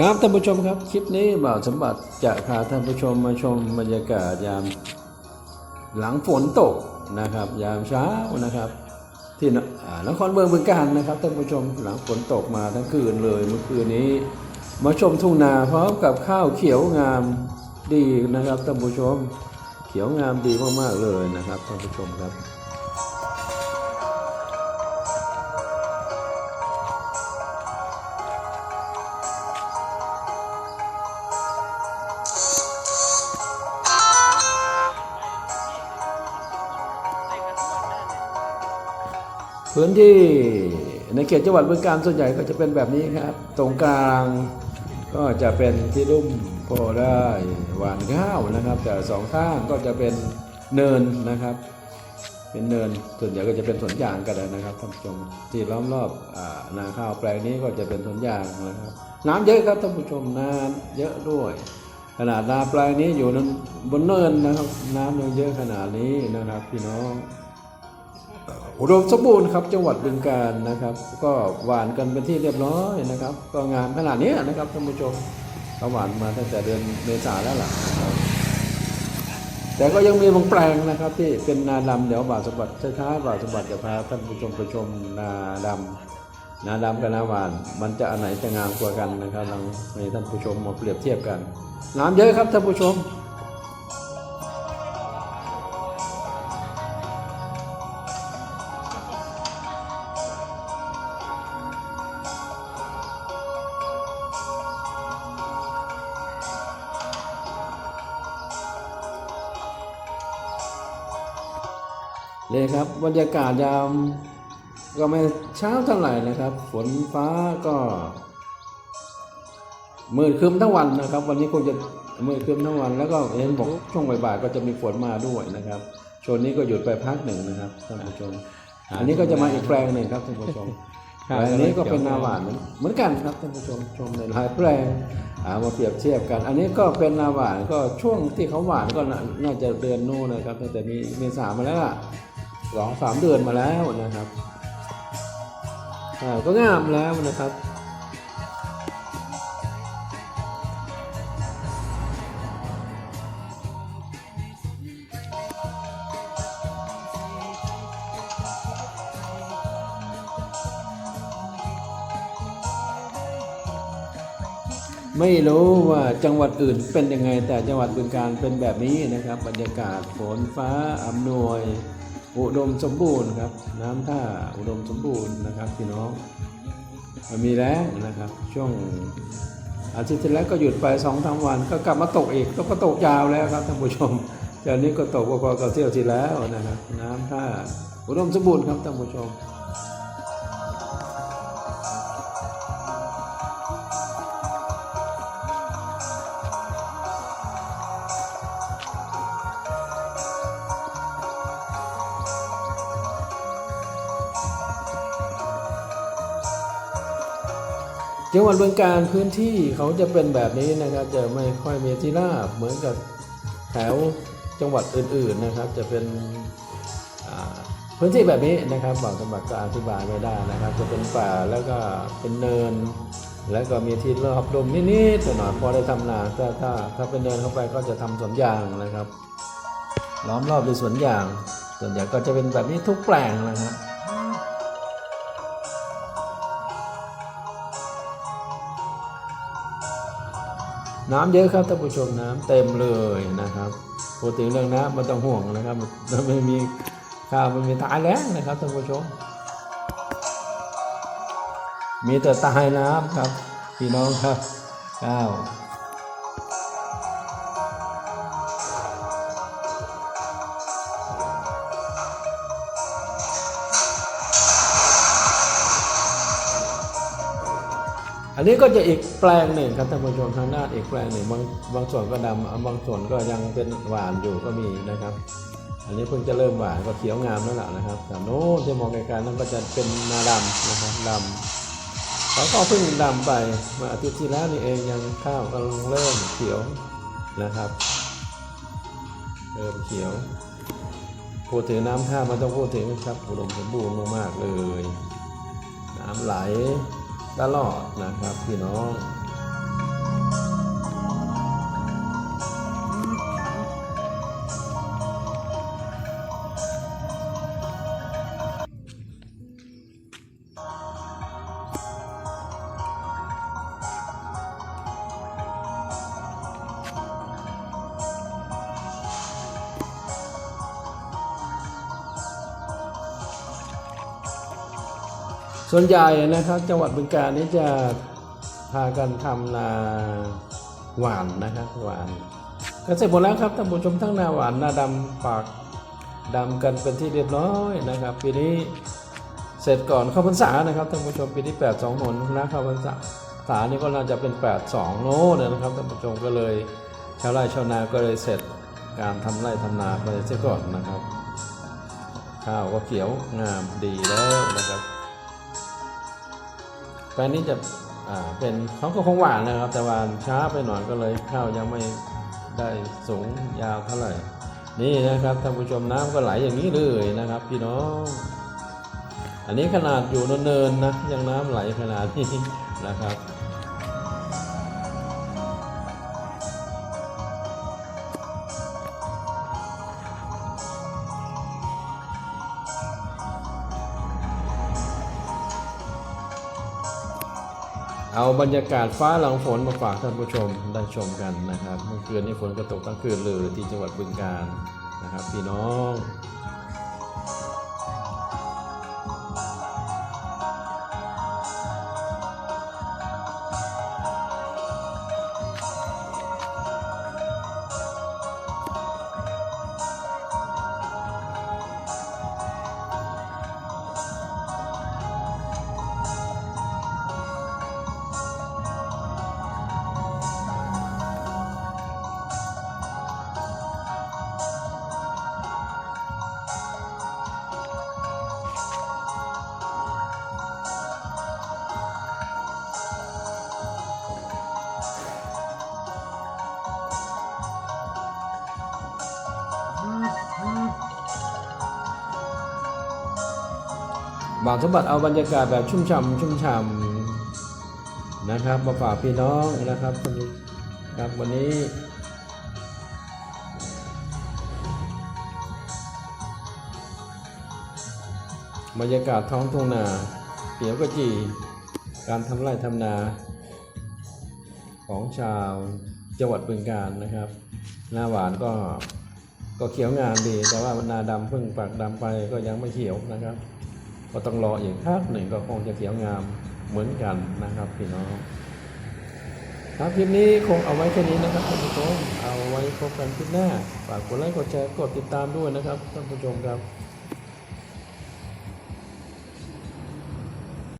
ครับท่านผู้ชมครับคลิปนี้บ่าวสมบัติจะพาท่านผู้ชมมาชมบรรยากาศยามหลังฝนตกนะครับ ยามเช้านะครับ ที่นครเมืองบึงกาฬนะครับท่านผู้ชมหลังฝนตกมาทั้งคืนเลยเมื่อคืนนี้ มาชมทุ่งนาพร้อมกับข้าวเขียวงามดีนะครับท่านผู้ชม เขียวงามดีมากๆเลยนะครับท่านผู้ชมครับ พื้นที่ในเขตจังหวัดบึงกาฬส่วนใหญ่ก็จะเป็นแบบนี้ครับ ตรงกลางก็จะเป็นที่รุ่มพอได้หวานข้าวนะครับ แต่สองข้างก็จะเป็นเนินนะครับ เป็นเนินส่วนใหญ่ก็จะเป็นสวนยางกันนะครับท่านผู้ชมที่ล้อมรอบอนาข้าวแปลงนี้ก็จะเป็นสวนยางนะครับ น้ำเยอะครับท่านผู้ชมน้ำเยอะด้วย ขนาดนาแปลงนี้อยู่บนเนินนะครับ น้ำยังเยอะขนาดนี้นะครับพี่น้อง อุดมสมบูรณ์ครับจังหวัดบึงกาฬนะครับ ก็หวานกันเป็นที่เรียบร้อยนะครับ ก็งามขนาดนี้นะครับท่านผู้ชมก็หวานมาตั้งแต่เดือนเมษาแล้วล่ะนะแต่ก็ยังมีบางแปลงนะครับ ที่เป็นนาดำเดี๋ยวบ่าวสมบัติช้าๆบ่าวสมบัติจะพาท่านผู้ชมไปชมนาดำนาดำกับนาหวาน มันจะอันไหนจะงามกว่ากันนะครับลองให้ท่านผู้ชมมาเปรียบเทียบกันน้ำเยอะครับท่านผู้ชม เลยครับบรรยากาศยามก็ไม่เช้าเท่าไหร่นะครับ ฝนฟ้าก็มืดครึ้มทั้งวันนะครับ วันนี้คงจะมืดครึ้มทั้งวัน แล้วก็เห็นบอกช่วงบ่ายๆก็จะมีฝนมาด้วยนะครับช่วงนี้ก็หยุดไปพักหนึ่งนะครับท่านผู้ชมอันนี้ก็จะมาอีกแปลงหนึ่งครับท่านผู้ชมครับแปลงนี้ก็เป็นนาหวานเหมือนกันครับท่านผู้ชมชมในหลายแปลงเอามาเปรียบเทียบกัน อันนี้ก็เป็นนาหวานก็ช่วงที่เขาหวานก็น่าน่าจะเดือนนู้นนะครับตั้งแต่มีเมษามาแล้วล่ะ สองสามเดือนมาแล้วนะครับก็งามแล้วนะครับไม่รู้ว่าจังหวัดอื่นเป็นยังไง แต่จังหวัดบึงการเป็นแบบนี้นะครับ บรรยากาศฝนฟ้าอำนวย อุดมสมบูรณ์ครับ น้ำท่าอุดมสมบูรณ์นะครับพี่น้องมันมีแล้งนะครับ ช่วงอาทิตย์ที่แล้วก็หยุดไปสองสามวันก็กลับมาตกอีกก็ก็ตกยาวแล้วครับท่านผู้ชมจากนี้ก็ตกพอๆกับเที่ยวที่แล้วนะครับ น้ำท่าอุดมสมบูรณ์ครับท่านผู้ชม จังหวัดเมืองการพื้นที่เขาจะเป็นแบบนี้นะครับ จะไม่ค่อยมีที่ราบเหมือนกับแถวจังหวัดอื่นๆนะครับ จะเป็นพื้นที่แบบนี้นะครับบางจังหวัดก็อธิบายไม่ได้นะครับ จะเป็นป่าแล้วก็เป็นเนิน แล้วก็มีที่รอบดมนิดๆหน่อยพอได้ทำนาถ้าถ้าถ้าเป็นเนินเข้าไปก็จะทำสวนยางนะครับ ล้อมรอบด้วยสวนยางส่วนใหญ่ก็จะเป็นแบบนี้ทุกแปลงนะครับ น้ำเยอะครับท่านผู้ชมน้ำเต็มเลยนะครับพูดถึงเรื่องน้ำไมันต้องห่วงนะครับมันไม่มีข้าวมันมีตายแล้งนะครับท่านผู้ชม มีแต่ตายน้ำครับพี่น้องครับข้าว อันนี้ก็จะอีกแปลงหนึ่งครับท่านผู้ชมทางด้านอีกแปลงหนึ่งบางบางส่วนก็ดำบางส่วนก็ยังเป็นหวานอยู่ก็มีนะครับ อันนี้เพิ่งจะเริ่มหวานก็เขียวงามแล้วล่ะนะครับแต่โน้นที่มองไกลๆนั่นก็จะเป็นนาดำนะครับดำเขาก็เพิ่งดำไปมาอาทิตย์ที่แล้วนี่เองยังข้าวกำลังเริ่มเขียวนะครับเริ่มเขียวพูดถึงน้ำท่ามันต้องพูดถึงครับอุดมสมบูรณ์มากๆเลย น้ำไหล ตลอดนะครับพี่น้อง ส่วนใหญ่นะครับจังหวัดบึงกาฬนี้จะพากันทำนาหวานนะครับหวานก็เสร็จหมดแล้วครับท่านผู้ชมทั้งนาหวานนาดำปากดำกันเป็นที่เรียบร้อยนะครับ ปีนี้เสร็จก่อนเข้าพรรษานะครับท่านผู้ชมปีนี้8 2หนนะเข้าพรรษาษานี่ก็น่าจะเป็น 8 2 โน้นนะครับท่านผู้ชมก็เลยชาวไร่ชาวนาก็เลยเสร็จการทำไร่ทำนาไปเสียก่อนนะครับ ข้าวก็เขียวงามดีแล้วนะครับ แปลงนี้จะเป็นเขาก็คงหวานนะครับ แต่หวานช้าไปหน่อยก็เลยข้าวยังไม่ได้สูงยาวเท่าไหร่ นี่นะครับท่านผู้ชมน้ำก็ไหลอย่างนี้เลยนะครับ พี่น้อง อันนี้ขนาดอยู่เนินๆนะยังน้ำไหลขนาดนี้นะครับ เอาบรรยากาศฟ้าหลังฝนมาฝากท่านผู้ชมได้ชมกันนะครับ เมื่อคืนนี้ฝนก็ตกทั้งคืนเลยที่จังหวัดบึงกาฬนะครับพี่น้อง บางสมบัติเอาบรรยากาศแบบชุ่มฉ่ำชุ่มฉ่ำนะครับมาฝากพี่น้องนะครับวันนี้ครับวันนี้บรรยากาศท้องทุ่งนาเขียวกระจี การทำไร่ทำนา ของชาวจังหวัดบึงกาฬนะครับ หน้าหวานก็ก็เขียวงามดี แต่ว่านาดำเพิ่งปากดำไปก็ยังไม่เขียวนะครับ ก็ต้องรออีกพักหนึ่งก็คงจะเสียงามเหมือนกันนะครับพี่น้อง ครับคลิปนี้คงเอาไว้แค่นี้นะครับท่านผู้ชมเอาไว้พบกันคลิปหน้าฝากกดไลค์กดแชร์กดติดตามด้วยนะครับท่านผู้ชมครับ